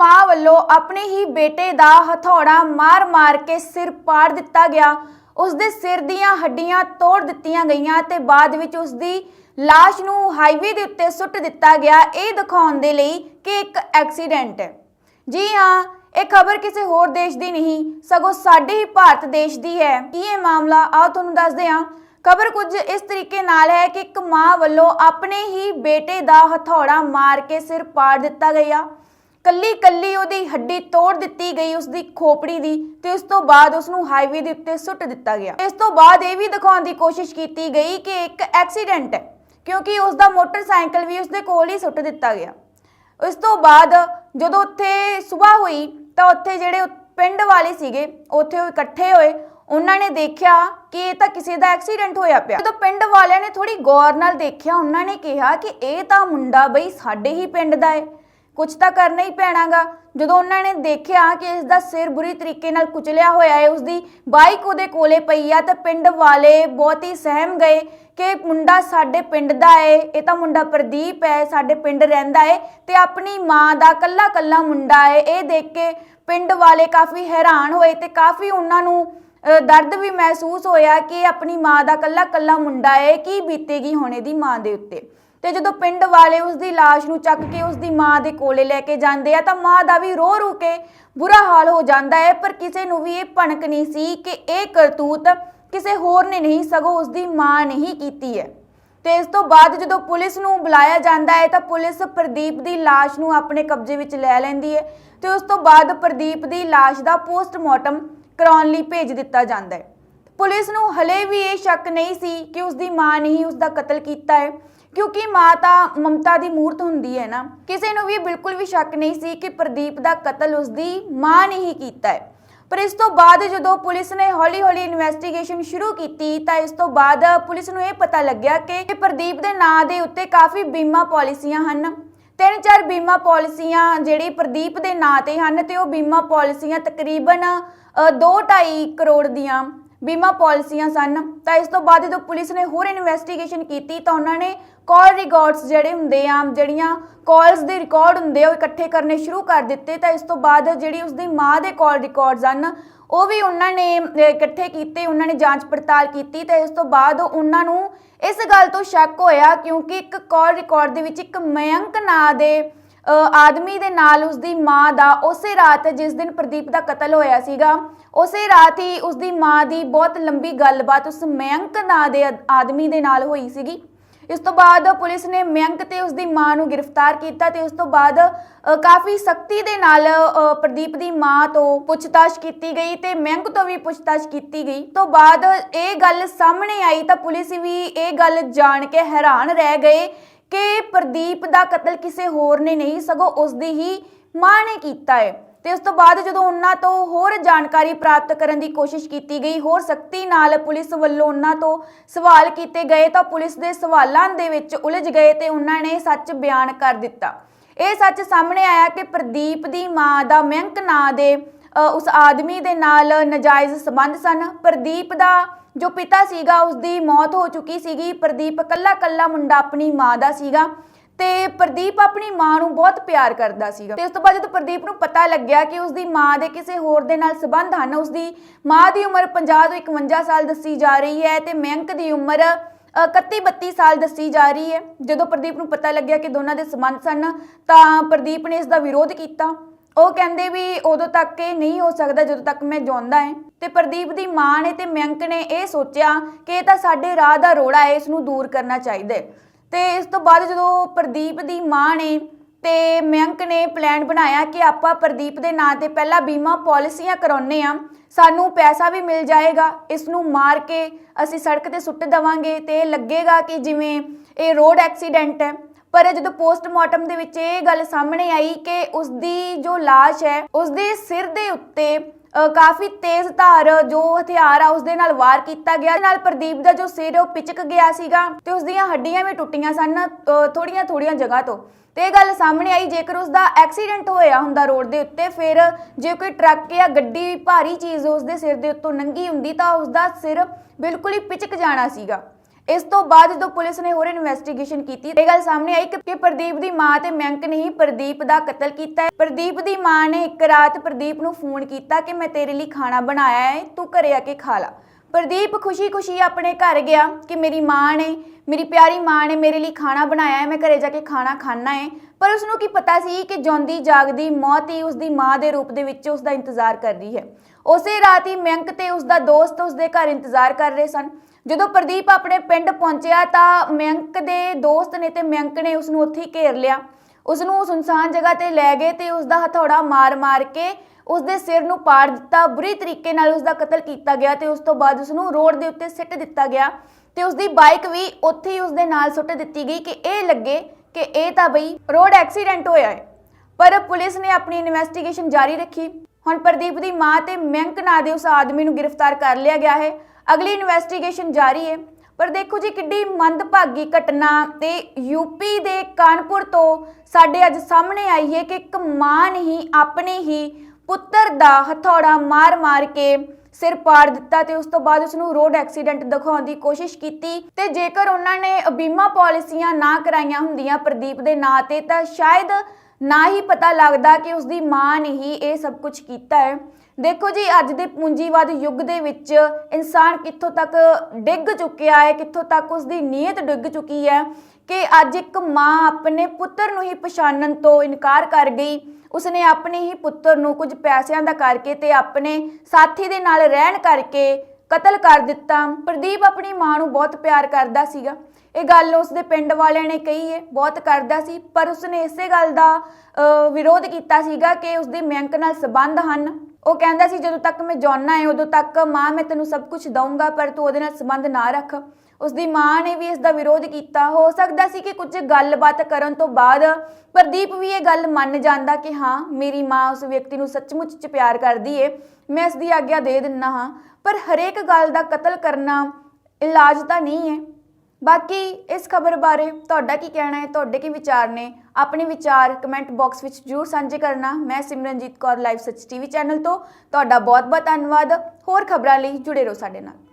ਮਾਂ ਵੱਲੋਂ ਆਪਣੇ ਹੀ ਬੇਟੇ ਦਾ ਹਥੌੜਾ ਮਾਰ-ਮਾਰ ਕੇ ਸਿਰ ਪਾੜ ਦਿੱਤਾ ਗਿਆ। ਉਸ ਦੇ ਸਿਰ ਦੀਆਂ ਹੱਡੀਆਂ ਤੋੜ ਦਿੱਤੀਆਂ ਗਈਆਂ ਤੇ ਬਾਅਦ ਵਿੱਚ ਉਸ ਦੀ ਲਾਸ਼ ਨੂੰ ਹਾਈਵੇ ਦੇ ਉੱਤੇ ਸੁੱਟ ਦਿੱਤਾ ਗਿਆ। ਇਹ ਦਿਖਾਉਣ ਦੇ ਲਈ ਕਿ ਇੱਕ ਐਕਸੀਡੈਂਟ ਹੈ। ਜੀ ਹਾਂ, ਇਹ ਖਬਰ ਕਿਸੇ ਹੋਰ ਦੇਸ਼ ਦੀ ਨਹੀਂ, ਸਗੋਂ ਸਾਡੇ ਹੀ ਭਾਰਤ ਦੇਸ਼ ਦੀ ਹੈ। ਕੀ ਇਹ ਮਾਮਲਾ? ਆਓ ਤੁਹਾਨੂੰ ਦੱਸਦੇ ਹਾਂ। ਖਬਰ ਕੁਝ ਇਸ ਤਰੀਕੇ ਨਾਲ ਹੈ ਕਿ ਇੱਕ ਮਾਂ ਵੱਲੋਂ ਆਪਣੇ ਹੀ ਬੇਟੇ ਦਾ ਹਥੌੜਾ ਮਾਰ ਕੇ ਸਿਰ ਪਾੜ ਦਿੱਤਾ ਗਿਆ। ਕੱਲੀ ਕੱਲੀ ਉਹਦੀ ਹੱਡੀ ਤੋੜ ਦਿੱਤੀ ਗਈ ਉਸਦੀ ਖੋਪੜੀ ਦੀ ਤੇ ਉਸ ਤੋਂ ਬਾਅਦ ਉਸ ਨੂੰ ਹਾਈਵੇ ਦੇ ਉੱਤੇ ਸੁੱਟ ਦਿੱਤਾ ਗਿਆ। ਇਸ ਤੋਂ ਬਾਅਦ ਇਹ ਵੀ ਦਿਖਾਉਣ ਦੀ ਕੋਸ਼ਿਸ਼ ਕੀਤੀ ਗਈ ਕਿ ਇੱਕ ਐਕਸੀਡੈਂਟ ਹੈ, ਕਿਉਂਕਿ ਉਸ ਦਾ ਮੋਟਰਸਾਈਕਲ ਵੀ ਉਸ ਦੇ ਕੋਲ ਹੀ ਸੁੱਟ ਦਿੱਤਾ ਗਿਆ। ਉਸ ਤੋਂ ਬਾਅਦ ਜਦੋਂ ਉੱਥੇ ਸਵੇਰ ਹੋਈ ਤਾਂ ਉੱਥੇ ਜਿਹੜੇ ਪਿੰਡ ਵਾਲੇ ਸੀਗੇ, ਉੱਥੇ ਉਹ ਇਕੱਠੇ ਹੋਏ। ਉਹਨਾਂ ਨੇ ਦੇਖਿਆ ਕਿ ਇਹ ਤਾਂ ਕਿਸੇ ਦਾ ਐਕਸੀਡੈਂਟ ਹੋਇਆ ਪਿਆ। ਜਦੋਂ ਪਿੰਡ ਵਾਲਿਆਂ ਨੇ ਥੋੜੀ ਗੌਰ ਨਾਲ ਦੇਖਿਆ, ਉਹਨਾਂ ਨੇ ਕਿਹਾ ਕਿ ਇਹ ਤਾਂ ਮੁੰਡਾ ਬਈ ਸਾਡੇ ਹੀ ਪਿੰਡ ਦਾ ਹੈ। ਕੁਝ ਤਾਂ ਕਰਨਾ ਹੀ ਪੈਣਾਗਾ। ਜਦੋਂ ਉਹਨਾਂ ਨੇ ਦੇਖਿਆ ਕਿ ਇਸ ਦਾ ਸਿਰ ਬੁਰੀ ਤਰੀਕੇ ਨਾਲ ਕੁਚਲਿਆ ਹੋਇਆ ਹੈ ਉਸ ਦੀ ਬਾਈਕ ਉਹਦੇ ਕੋਲੇ ਪਈ ਆ ਤਾਂ ਪਿੰਡ ਵਾਲੇ ਬਹੁਤ ਹੀ ਸਹਿਮ ਗਏ ਕਿ ਮੁੰਡਾ ਸਾਡੇ ਪਿੰਡ ਦਾ ਹੈ ਇਹ ਤਾਂ ਮੁੰਡਾ ਪ੍ਰਦੀਪ ਹੈ ਸਾਡੇ ਪਿੰਡ ਰਹਿੰਦਾ ਹੈ ਤੇ ਆਪਣੀ ਮਾਂ ਦਾ ਕੱਲਾ ਕੱਲਾ ਮੁੰਡਾ ਹੈ ਇਹ ਦੇਖ ਕੇ ਪਿੰਡ ਵਾਲੇ ਕਾਫੀ ਹੈਰਾਨ ਹੋਏ ਤੇ ਕਾਫੀ ਉਹਨਾਂ ਨੂੰ ਅ, ਦਰਦ ਵੀ ਮਹਿਸੂਸ ਹੋਇਆ ਕਿ ਆਪਣੀ ਮਾਂ ਦਾ ਕੱਲਾ ਕੱਲਾ ਮੁੰਡਾ ਹੈ ਕੀ ਬੀਤੇਗੀ ਹੋਣੇ ਦੀ ਮਾਂ ਦੇ ਉੱਤੇ। ਤੇ ਜਦੋਂ ਪਿੰਡ ਵਾਲੇ ਉਸ ਦੀ লাশ ਨੂੰ ਚੱਕ ਕੇ ਉਸ ਦੀ ਮਾਂ ਦੇ ਕੋਲੇ ਲੈ ਕੇ ਜਾਂਦੇ ਆ ਤਾਂ ਮਾਂ ਦਾ ਵੀ ਰੋ ਰੋ ਕੇ ਬੁਰਾ ਹਾਲ ਹੋ ਜਾਂਦਾ ਹੈ ਪਰ ਕਿਸੇ ਨੂੰ ਵੀ ਇਹ ਭਣਕ ਨਹੀਂ ਸੀ ਕਿ ਇਹ ਕਰਤੂਤ ਕਿਸੇ ਹੋਰ ਨੇ ਨਹੀਂ ਸਗੋਂ ਉਸ ਦੀ ਮਾਂ ਨੇ ਹੀ ਕੀਤੀ ਹੈ ਤੇ ਇਸ ਤੋਂ ਬਾਅਦ ਜਦੋਂ ਪੁਲਿਸ ਨੂੰ ਬੁਲਾਇਆ ਜਾਂਦਾ ਹੈ ਤਾਂ ਪੁਲਿਸ ਪ੍ਰਦੀਪ ਦੀ লাশ ਨੂੰ ਆਪਣੇ ਕਬਜ਼ੇ ਵਿੱਚ ਲੈ ਲੈਂਦੀ ਹੈ ਤੇ ਉਸ ਤੋਂ ਬਾਅਦ ਪ੍ਰਦੀਪ ਦੀ লাশ ਦਾ ਪੋਸਟਮਾਰਟਮ ਕਰਾਉਣ ਲਈ ਭੇਜ ਦਿੱਤਾ ਜਾਂਦਾ ਹੈ ਪੁਲਿਸ ਨੂੰ ਹਲੇ ਵੀ ਇਹ ਸ਼ੱਕ ਨਹੀਂ ਸੀ ਕਿ ਉਸ ਦੀ ਮਾਂ ਨੇ ਹੀ ਉਸ ਦਾ ਕਤਲ ਕੀਤਾ ਹੈ ਕਿਉਂਕਿ ਮਾਂ ਤਾਂ ਮਮਤਾ ਦੀ ਮੂਰਤ ਹੁੰਦੀ ਹੈ ਨਾ, ਕਿਸੇ ਨੂੰ ਵੀ ਬਿਲਕੁਲ ਵੀ ਸ਼ੱਕ ਨਹੀਂ ਸੀ ਕਿ ਪ੍ਰਦੀਪ ਦਾ ਕਤਲ ਉਸਦੀ ਮਾਂ ਨੇ ਹੀ ਕੀਤਾ ਹੈ। ਪਰ ਇਸ ਤੋਂ ਬਾਅਦ ਜਦੋਂ ਪੁਲਿਸ ਨੇ ਹੌਲੀ-ਹੌਲੀ ਇਨਵੈਸਟੀਗੇਸ਼ਨ ਸ਼ੁਰੂ ਕੀਤੀ, ਤਾਂ ਇਸ ਤੋਂ ਬਾਅਦ ਪੁਲਿਸ ਨੂੰ ਇਹ ਪਤਾ ਲੱਗਿਆ ਕਿ ਪ੍ਰਦੀਪ ਦੇ ਨਾਂ ਦੇ ਉੱਤੇ ਕਾਫੀ ਬੀਮਾ ਪਾਲਿਸੀਆਂ ਹਨ। ਤਿੰਨ ਚਾਰ ਬੀਮਾ ਪਾਲਿਸੀਆਂ ਜਿਹੜੀ ਪ੍ਰਦੀਪ ਦੇ ਨਾਂ ਤੇ ਹਨ, ਤੇ ਉਹ ਬੀਮਾ ਪਾਲਿਸੀਆਂ ਤਕਰੀਬਨ 2.5 ਕਰੋੜ ਦੀਆਂ ਬੀਮਾ ਪਾਲਿਸੀਆਂ ਸਨ। ਤਾਂ ਇਸ ਤੋਂ ਬਾਅਦ ਜਦੋਂ ਪੁਲਿਸ ਨੇ ਹੋਰ ਇਨਵੈਸਟੀਗੇਸ਼ਨ ਕੀਤੀ ਤਾਂ ਉਹਨਾਂ ਨੇ ਕਾਲ ਰਿਕਾਰਡਸ ਜਿਹੜੇ ਹੁੰਦੇ ਆ, ਜਿਹੜੀਆਂ ਕਾਲਸ ਦੇ ਰਿਕਾਰਡ ਹੁੰਦੇ ਆ, ਉਹ ਇਕੱਠੇ ਕਰਨੇ ਸ਼ੁਰੂ ਕਰ ਦਿੱਤੇ। ਤਾਂ ਇਸ ਤੋਂ ਬਾਅਦ ਜਿਹੜੀ ਉਸਦੀ ਮਾਂ ਦੇ ਕਾਲ ਰਿਕਾਰਡਸ ਹਨ, ਉਹ ਵੀ ਉਹਨਾਂ ਨੇ ਇਕੱਠੇ ਕੀਤੇ, ਉਹਨਾਂ ਨੇ ਜਾਂਚ ਪੜਤਾਲ ਕੀਤੀ। ਤੇ ਇਸ ਤੋਂ ਬਾਅਦ ਉਹਨਾਂ ਨੂੰ ਇਸ ਗੱਲ ਤੋਂ ਸ਼ੱਕ ਹੋਇਆ ਕਿਉਂਕਿ ਇੱਕ ਕਾਲ ਰਿਕਾਰਡ ਦੇ ਵਿੱਚ ਇੱਕ ਮਯੰਕ ਨਾਂ ਦੇ ਆਦਮੀ ਦੇ ਨਾਲ ਉਸ ਮਾਂ ਦਾ ਉਸੇ ਰਾਤ ਜਿਸ ਦਿਨ ਪ੍ਰਦੀਪ ਦਾ ਕਤਲ ਹੋਇਆ ਸੀਗਾ, ਉਸੇ ਰਾਤ ਹੀ ਉਸ ਮਾਂ ਦੀ ਬਹੁਤ ਲੰਬੀ ਗੱਲਬਾਤ ਉਸ ਮਯੰਕ ਨਾਂ ਦੇ ਆਦਮੀ ਦੇ ਨਾਲ ਹੋਈ ਸੀਗੀ। ਇਸ ਤੋਂ ਬਾਅਦ ਪੁਲਿਸ ਨੇ ਮਯੰਕ ਤੇ ਉਸ ਮਾਂ ਨੂੰ ਗ੍ਰਿਫਤਾਰ ਕੀਤਾ ਤੇ ਉਸ ਤੋਂ ਬਾਅਦ ਕਾਫੀ ਸਖਤੀ ਦੇ ਨਾਲ ਪ੍ਰਦੀਪ ਦੀ ਮਾਂ ਤੋਂ ਪੁੱਛਤਾਛ ਕੀਤੀ ਗਈ ਤੇ ਮਯੰਕ ਤੋਂ ਵੀ ਪੁੱਛਤਾਛ ਕੀਤੀ ਗਈ। ਤੋਂ ਬਾਅਦ ਇਹ ਗੱਲ ਸਾਹਮਣੇ ਆਈ ਤਾਂ ਪੁਲਿਸ ਵੀ ਇਹ ਗੱਲ ਜਾਣ ਕੇ ਹੈਰਾਨ ਰਹਿ ਗਏ ਕਿ ਪ੍ਰਦੀਪ ਦਾ ਕਤਲ ਕਿਸੇ ਹੋਰ ਨੇ ਨਹੀਂ, ਸਗੋਂ ਉਸ ਦੀ ਹੀ ਮਾਂ ਨੇ ਕੀਤਾ ਹੈ ਤੇ ਉਸ ਤੋਂ ਬਾਅਦ ਜਦੋਂ ਉਹਨਾਂ ਤੋਂ ਹੋਰ ਜਾਣਕਾਰੀ ਪ੍ਰਾਪਤ ਕਰਨ ਦੀ ਕੋਸ਼ਿਸ਼ ਕੀਤੀ ਗਈ, ਹੋਰ ਸਖਤੀ ਨਾਲ ਪੁਲਿਸ ਵੱਲੋਂ ਉਹਨਾਂ ਤੋਂ ਸਵਾਲ ਕੀਤੇ ਗਏ, ਤਾਂ ਪੁਲਿਸ ਦੇ ਸਵਾਲਾਂ ਦੇ ਵਿੱਚ ਉਲਝ ਗਏ ਤੇ ਉਹਨਾਂ ਨੇ ਸੱਚ ਬਿਆਨ ਕਰ ਦਿੱਤਾ। ਇਹ ਸੱਚ ਸਾਹਮਣੇ ਆਇਆ ਕਿ ਪ੍ਰਦੀਪ ਦੀ ਮਾਂ ਦਾ ਮਯੰਕ ਨਾਂ ਦੇ ਉਸ ਆਦਮੀ ਦੇ ਨਾਲ ਨਜਾਇਜ਼ ਸਬੰਧ ਸਨ। ਪ੍ਰਦੀਪ ਦਾ ਜੋ ਪਿਤਾ ਸੀਗਾ ਉਸ ਦੀ ਮੌਤ ਹੋ ਚੁੱਕੀ ਸੀਗੀ। ਪ੍ਰਦੀਪ ਕੱਲਾ ਕੱਲਾ ਮੁੰਡਾ ਆਪਣੀ ਮਾਂ ਦਾ ਸੀਗਾ ਤੇ ਪ੍ਰਦੀਪ ਆਪਣੀ ਮਾਂ ਨੂੰ ਬਹੁਤ ਪਿਆਰ ਕਰਦਾ ਸੀਗਾ। ਤੇ ਉਸ ਤੋਂ ਬਾਅਦ ਜਦੋਂ ਪ੍ਰਦੀਪ ਨੂੰ ਪਤਾ ਲੱਗਿਆ ਕਿ ਉਸ ਦੀ ਮਾਂ ਦੇ ਕਿਸੇ ਹੋਰ ਦੇ ਨਾਲ ਸਬੰਧ ਹਨ ਉਸ ਦੀ ਮਾਂ ਦੀ ਉਮਰ 50 ਤੋਂ 51 ਸਾਲ ਦੱਸੀ ਜਾ ਰਹੀ ਹੈ ਤੇ ਮਯੰਕ ਦੀ ਉਮਰ 31 32 ਸਾਲ ਦੱਸੀ ਜਾ ਰਹੀ ਹੈ। ਜਦੋਂ ਪ੍ਰਦੀਪ ਨੂੰ ਪਤਾ ਲੱਗਿਆ ਕਿ ਦੋਨਾਂ ਦੇ ਸਬੰਧ ਸਨ, ਤਾਂ ਪ੍ਰਦੀਪ ਨੇ ਇਸ ਦਾ ਵਿਰੋਧ ਕੀਤਾ। ਉਹ ਕਹਿੰਦੇ ਵੀ ਉਦੋਂ ਤੱਕ ਇਹ ਨਹੀਂ ਹੋ ਸਕਦਾ ਜਦੋਂ ਤੱਕ ਮੈਂ ਜਿਉਂਦਾ ਹਾਂ। ਤੇ ਪ੍ਰਦੀਪ ਦੀ ਮਾਂ ਨੇ ਤੇ ਮਯੰਕ ਨੇ ਇਹ ਸੋਚਿਆ ਕਿ ਇਹ ਤਾਂ ਸਾਡੇ ਰਾਹ ਦਾ ਰੋੜਾ ਹੈ ਇਸ ਨੂੰ ਦੂਰ ਕਰਨਾ ਚਾਹੀਦਾ ਹੈ। ਤੇ ਇਸ ਤੋਂ ਬਾਅਦ ਜਦੋਂ ਪ੍ਰਦੀਪ ਦੀ ਮਾਂ ਨੇ ਤੇ ਮਯੰਕ ਨੇ ਪਲਾਨ ਬਣਾਇਆ ਕਿ ਆਪਾਂ ਪ੍ਰਦੀਪ ਦੇ ਨਾਂ ਤੇ ਪਹਿਲਾਂ ਬੀਮਾ ਪਾਲਿਸੀਆਂ ਕਰਾਉਨੇ ਆ ਸਾਨੂੰ ਪੈਸਾ ਵੀ ਮਿਲ ਜਾਏਗਾ ਇਸ ਨੂੰ ਮਾਰ ਕੇ ਅਸੀਂ ਸੜਕ ਤੇ ਸੁੱਟ ਦੇਵਾਂਗੇ ਤੇ ਇਹ ਲੱਗੇਗਾ ਕਿ ਜਿਵੇਂ ਇਹ ਰੋਡ ਐਕਸੀਡੈਂਟ ਹੈ ਪਰ ਜਦੋਂ ਪੋਸਟਮਾਰਟਮ ਦੇ ਵਿੱਚ ਇਹ ਗੱਲ ਸਾਹਮਣੇ ਆਈ ਕਿ ਉਸ ਦੀ ਜੋ লাশ ਹੈ ਉਸ ਦੇ ਸਿਰ ਦੇ ਉੱਤੇ ਕਾਫੀ ਤੇਜ਼ ਧਾਰ ਜੋ ਹਥਿਆਰ ਆ ਉਸ ਦੇ ਨਾਲ ਵਾਰ ਕੀਤਾ ਗਿਆ। ਨਾਲ ਪ੍ਰਦੀਪ ਦਾ ਜੋ ਸਿਰ ਉਹ ਪਿਚਕ ਗਿਆ ਸੀਗਾ ਤੇ ਉਸ ਦੀਆਂ ਹੱਡੀਆਂ ਵੀ ਟੁੱਟੀਆਂ ਸਨ ਥੋੜੀਆਂ ਥੋੜੀਆਂ ਜਗ੍ਹਾ ਤੋਂ। ਤੇ ਇਹ ਗੱਲ ਸਾਹਮਣੇ ਆਈ, ਜੇਕਰ ਉਸ ਦਾ ਐਕਸੀਡੈਂਟ ਹੋਇਆ ਹੁੰਦਾ ਰੋਡ ਦੇ ਉੱਤੇ, ਫਿਰ ਜੇ ਕੋਈ ਟਰੱਕ ਜਾਂ ਗੱਡੀ ਭਾਰੀ ਚੀਜ਼ ਉਸ ਦੇ ਸਿਰ ਦੇ ਉੱਤੋਂ ਨੰਗੀ ਹੁੰਦੀ ਤਾਂ ਉਸ ਦਾ ਸਿਰ ਬਿਲਕੁਲ ਹੀ ਪਿਚਕ ਜਾਣਾ ਸੀਗਾ। ਇਸ ਤੋਂ ਬਾਅਦ ਜਦੋਂ ਪੁਲਿਸ ਨੇ ਹੋਰ ਇਨਵੈਸਟੀਗੇਸ਼ਨ ਕੀਤੀ, ਇਹ ਗੱਲ ਸਾਹਮਣੇ ਆਈ ਕਿ ਪ੍ਰਦੀਪ ਦੀ ਮਾਂ ਤੇ ਮੈਂਕ ਨੇ ਹੀ ਪ੍ਰਦੀਪ ਦਾ ਕਤਲ ਕੀਤਾ ਹੈ। ਪ੍ਰਦੀਪ ਦੀ ਮਾਂ ਨੇ ਇੱਕ ਰਾਤ ਪ੍ਰਦੀਪ ਨੂੰ ਫੋਨ ਕੀਤਾ ਕਿ ਮੈਂ ਤੇਰੇ ਲਈ ਖਾਣਾ ਬਣਾਇਆ ਹੈ, ਤੂੰ ਘਰੇ ਆ ਕੇ ਖਾ ਲਾ। ਪ੍ਰਦੀਪ ਖੁਸ਼ੀ-ਖੁਸ਼ੀ ਆਪਣੇ ਘਰ ਗਿਆ ਕਿ ਮੇਰੀ ਮਾਂ ਨੇ, ਮੇਰੀ ਪਿਆਰੀ ਮਾਂ ਨੇ ਮੇਰੇ ਲਈ ਖਾਣਾ ਬਣਾਇਆ ਹੈ, ਮੈਂ ਘਰੇ ਜਾ ਕੇ ਖਾਣਾ ਖਾਣਾ ਹੈ। ਪਰ ਉਸ ਨੂੰ ਕੀ ਪਤਾ ਸੀ ਕਿ ਜਿਉਂਦੀ ਜਾਗਦੀ ਮੌਤ ਹੀ ਉਸ ਦੀ ਮਾਂ ਦੇ ਰੂਪ ਦੇ ਵਿੱਚ ਉਸ ਦਾ ਇੰਤਜ਼ਾਰ ਕਰ ਰਹੀ ਹੈ। ਉਸੇ ਰਾਤ ਹੀ ਮੈਂਕ ਤੇ ਉਸ ਦਾ ਦੋਸਤ ਉਸ ਦੇ ਘਰ ਇੰਤਜ਼ਾਰ ਕਰ ਰਹੇ ਸਨ। ਜਦੋਂ ਪ੍ਰਦੀਪ ਆਪਣੇ ਪਿੰਡ ਪਹੁੰਚਿਆ ਤਾਂ ਮੈਂਕ ਦੇ ਦੋਸਤ ਨੇ ਤੇ ਮੈਂਕ ਨੇ ਉਸ ਨੂੰ ਉੱਥੇ ਹੀ ਘੇਰ ਲਿਆ। ਉਸ ਨੂੰ ਸੁਨਸਾਨ ਜਗ੍ਹਾ ਤੇ ਲੈ ਗਏ ਤੇ ਉਸ ਦਾ ਹਥੌੜਾ ਮਾਰ-ਮਾਰ ਕੇ ਉਸ ਦੇ ਸਿਰ ਨੂੰ ਪਾੜ ਦਿੱਤਾ। ਬੁਰੀ ਤਰੀਕੇ ਨਾਲ ਉਸ ਦਾ ਕਤਲ ਕੀਤਾ ਗਿਆ ਤੇ ਉਸ ਤੋਂ ਬਾਅਦ ਉਸ ਨੂੰ ਰੋਡ ਦੇ ਉੱਤੇ ਸਿੱਟ ਦਿੱਤਾ ਗਿਆ। ਤੇ ਉਸ ਦੀ ਬਾਈਕ ਵੀ ਉੱਥੇ ਹੀ ਉਸ ਦੇ ਨਾਲ ਸੁੱਟ ਦਿੱਤੀ ਗਈ ਕਿ ਇਹ ਲੱਗੇ ਕਿ ਇਹ ਤਾਂ ਬਈ ਰੋਡ ਐਕਸੀਡੈਂਟ ਹੋਇਆ ਹੈ। ਪਰ ਪੁਲਿਸ ਨੇ ਆਪਣੀ ਇਨਵੈਸਟੀਗੇਸ਼ਨ ਜਾਰੀ ਰੱਖੀ। ਹੁਣ ਪ੍ਰਦੀਪ ਦੀ ਮਾਂ ਤੇ ਮੈਂਕ ਨਾਂ ਦੇ ਉਸ ਆਦਮੀ ਨੂੰ ਗ੍ਰਿਫਤਾਰ ਕਰ ਲਿਆ ਗਿਆ ਹੈ। ਅਗਲੀ ਇਨਵੈਸਟੀਗੇਸ਼ਨ ਜਾਰੀ ਹੈ। ਪਰ ਦੇਖੋ ਜੀ, ਕਿੱਡੀ ਮੰਦਭਾਗੀ ਘਟਨਾ ਤੇ ਯੂਪੀ ਦੇ ਕਾਨਪੁਰ ਤੋਂ ਸਾਡੇ ਅੱਜ ਸਾਹਮਣੇ ਆਈ ਹੈ ਕਿ ਇੱਕ ਮਾਂ ਨੇ ਹੀ, ਆਪਣੇ ਹੀ ਪੁੱਤਰ ਦਾ ਹਥੌੜਾ ਮਾਰ-ਮਾਰ ਕੇ ਸਿਰ ਪਾੜ ਦਿੱਤਾ ਤੇ ਉਸ ਤੋਂ ਬਾਅਦ ਉਸ ਨੂੰ ਰੋਡ ਐਕਸੀਡੈਂਟ ਦਿਖਾਉਣ ਦੀ ਕੋਸ਼ਿਸ਼ ਕੀਤੀ। ਤੇ ਜੇਕਰ ਉਹਨਾਂ ਨੇ ਬੀਮਾ ਪਾਲਿਸੀਆਂ ਨਾ ਕਰਾਈਆਂ ਹੁੰਦੀਆਂ ਪ੍ਰਦੀਪ ਦੇ ਨਾਂ ਤੇ, ਤਾਂ ਸ਼ਾਇਦ ਨਾ ਹੀ ਪਤਾ ਲੱਗਦਾ ਕਿ ਉਸ ਦੀ ਮਾਂ ਨੇ ਹੀ ਇਹ ਸਭ ਕੁਝ ਕੀਤਾ ਹੈ। ਦੇਖੋ ਜੀ, ਅੱਜ ਦੇ ਪੂੰਜੀਵਾਦ ਯੁੱਗ ਦੇ ਵਿੱਚ ਇਨਸਾਨ ਕਿੱਥੋਂ ਤੱਕ ਡਿੱਗ ਚੁੱਕਿਆ ਹੈ, ਕਿੱਥੋਂ ਤੱਕ ਉਸ ਦੀ ਨੀਅਤ ਡਿੱਗ ਚੁੱਕੀ ਹੈ ਕਿ ਅੱਜ ਇੱਕ ਮਾਂ ਆਪਣੇ ਪੁੱਤਰ ਨੂੰ ਹੀ ਪਛਾਣਨ ਤੋਂ ਇਨਕਾਰ ਕਰ ਗਈ। ਉਸਨੇ ਆਪਣੇ ਹੀ ਪੁੱਤਰ ਨੂੰ ਕੁਝ ਪੈਸਿਆਂ ਦਾ ਕਰਕੇ ਤੇ ਆਪਣੇ ਸਾਥੀ ਦੇ ਨਾਲ ਰਹਿਣ ਕਰਕੇ ਕਤਲ ਕਰ ਦਿੱਤਾ। ਪ੍ਰਦੀਪ ਆਪਣੀ ਮਾਂ ਨੂੰ ਬਹੁਤ ਪਿਆਰ ਕਰਦਾ ਸੀਗਾ। ਇਹ ਗੱਲ ਉਸਦੇ ਪਿੰਡ ਵਾਲਿਆਂ ਨੇ ਕਹੀ ਹੈ, ਬਹੁਤ ਕਰਦਾ ਸੀ। ਪਰ ਉਸਨੇ ਇਸੇ ਗੱਲ ਦਾ ਵਿਰੋਧ ਕੀਤਾ ਸੀਗਾ ਕਿ ਉਸਦੇ ਮੈਂਕ ਨਾਲ ਸਬੰਧ ਹਨ। ਉਹ ਕਹਿੰਦਾ ਸੀ, ਜਦੋਂ ਤੱਕ ਮੈਂ ਜਾਣਾ ਹੈ ਉਦੋਂ ਤੱਕ ਮਾਂ ਮੈਂ ਤੈਨੂੰ ਸਭ ਕੁਝ ਦਊਂਗਾ, ਪਰ ਤੂੰ ਉਹਦੇ ਨਾਲ ਸੰਬੰਧ ਨਾ ਰੱਖ। ਉਸਦੀ ਮਾਂ ਨੇ ਵੀ ਇਸ ਦਾ ਵਿਰੋਧ ਕੀਤਾ। ਹੋ ਸਕਦਾ ਸੀ ਕਿ ਕੁਝ ਗੱਲਬਾਤ ਕਰਨ ਤੋਂ ਬਾਅਦ ਪ੍ਰਦੀਪ ਵੀ ਇਹ ਗੱਲ ਮੰਨ ਜਾਂਦਾ ਕਿ ਹਾਂ, ਮੇਰੀ ਮਾਂ ਉਸ ਵਿਅਕਤੀ ਨੂੰ ਸੱਚਮੁੱਚ ਚ ਪਿਆਰ ਕਰਦੀ ਏ, ਮੈਂ ਇਸ ਦੀ ਆਗਿਆ ਦੇ ਦਿੰਨਾ ਹਾਂ। ਪਰ ਹਰੇਕ ਗੱਲ ਦਾ ਕਤਲ ਕਰਨਾ ਇਲਾਜ ਤਾਂ ਨਹੀਂ ਹੈ ਬਾਕੀ ਇਸ ਖਬਰ ਬਾਰੇ ਤੁਹਾਡਾ ਕੀ ਕਹਿਣਾ ਹੈ? ਤੁਹਾਡੇ ਕੀ ਵਿਚਾਰ ਨੇ? ਆਪਣੇ ਵਿਚਾਰ ਕਮੈਂਟ ਬਾਕਸ ਵਿੱਚ ਜਰੂਰ ਸਾਂਝੇ ਕਰਨਾ। ਮੈਂ ਸਿਮਰਨਜੀਤ ਕੌਰ ਲਾਈਵ ਸੱਚ ਟੀਵੀ ਚੈਨਲ ਤੋਂ। ਤੁਹਾਡਾ ਬਹੁਤ ਬਹੁਤ ਧੰਨਵਾਦ। ਹੋਰ ਖਬਰਾਂ ਲਈ ਜੁੜੇ ਰਹੋ ਸਾਡੇ ਨਾਲ।